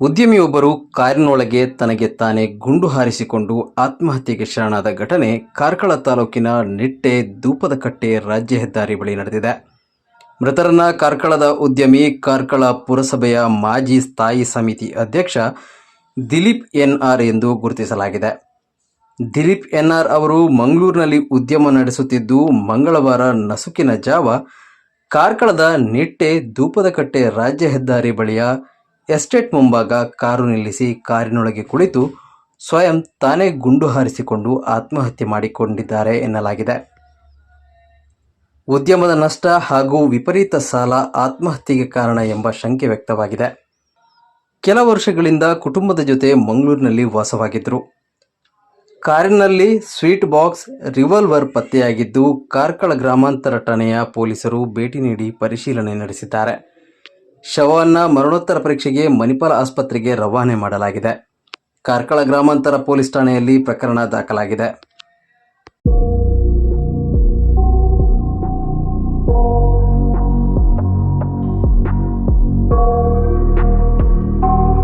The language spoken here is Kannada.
ಉದ್ಯಮಿಯೊಬ್ಬರು ಕಾರಿನೊಳಗೆ ತನಗೆ ತಾನೇ ಗುಂಡು ಹಾರಿಸಿಕೊಂಡು ಆತ್ಮಹತ್ಯೆಗೆ ಶರಣಾದ ಘಟನೆ ಕಾರ್ಕಳ ತಾಲೂಕಿನ ನಿಟ್ಟೆ ದೂಪದಕಟ್ಟೆ ರಾಜ್ಯ ಹೆದ್ದಾರಿ ಬಳಿ ನಡೆದಿದೆ. ಮೃತರನ್ನ ಕಾರ್ಕಳದ ಉದ್ಯಮಿ ಕಾರ್ಕಳ ಪುರಸಭೆಯ ಮಾಜಿ ಸ್ಥಾಯಿ ಸಮಿತಿ ಅಧ್ಯಕ್ಷ ದಿಲೀಪ್ ಎನ್ಆರ್ ಎಂದು ಗುರುತಿಸಲಾಗಿದೆ. ದಿಲೀಪ್ ಎನ್ಆರ್ ಅವರು ಮಂಗಳೂರಿನಲ್ಲಿ ಉದ್ಯಮ ನಡೆಸುತ್ತಿದ್ದು, ಮಂಗಳವಾರ ನಸುಕಿನ ಜಾವ ಕಾರ್ಕಳದ ನಿಟ್ಟೆ ದೂಪದಕಟ್ಟೆ ರಾಜ್ಯ ಹೆದ್ದಾರಿ ಬಳಿಯ ಎಸ್ಟೇಟ್ ಮುಂಭಾಗ ಕಾರು ನಿಲ್ಲಿಸಿ ಕಾರಿನೊಳಗೆ ಕುಳಿತು ಸ್ವಯಂ ತಾನೇ ಗುಂಡು ಹಾರಿಸಿಕೊಂಡು ಆತ್ಮಹತ್ಯೆ ಮಾಡಿಕೊಂಡಿದ್ದಾರೆ ಎನ್ನಲಾಗಿದೆ. ಉದ್ಯಮದ ನಷ್ಟ ಹಾಗೂ ವಿಪರೀತ ಸಾಲ ಆತ್ಮಹತ್ಯೆಗೆ ಕಾರಣ ಎಂಬ ಶಂಕೆ ವ್ಯಕ್ತವಾಗಿದೆ. ಕೆಲ ವರ್ಷಗಳಿಂದ ಕುಟುಂಬದ ಜೊತೆ ಮಂಗಳೂರಿನಲ್ಲಿ ವಾಸವಾಗಿದ್ದರು. ಕಾರಿನಲ್ಲಿ ಸ್ವೀಟ್ ಬಾಕ್ಸ್, ರಿವಾಲ್ವರ್ ಪತ್ತೆಯಾಗಿದ್ದು ಕಾರ್ಕಳ ಗ್ರಾಮಾಂತರ ಠಾಣೆಯ ಪೊಲೀಸರು ಭೇಟಿ ನೀಡಿ ಪರಿಶೀಲನೆ ನಡೆಸಿದ್ದಾರೆ. ಶವವನ್ನು ಮರಣೋತ್ತರ ಪರೀಕ್ಷೆಗೆ ಮಣಿಪಾಲ ಆಸ್ಪತ್ರೆಗೆ ರವಾನೆ ಮಾಡಲಾಗಿದೆ. ಕಾರ್ಕಳ ಗ್ರಾಮಾಂತರ ಪೊಲೀಸ್ ಠಾಣೆಯಲ್ಲಿ ಪ್ರಕರಣ ದಾಖಲಾಗಿದೆ.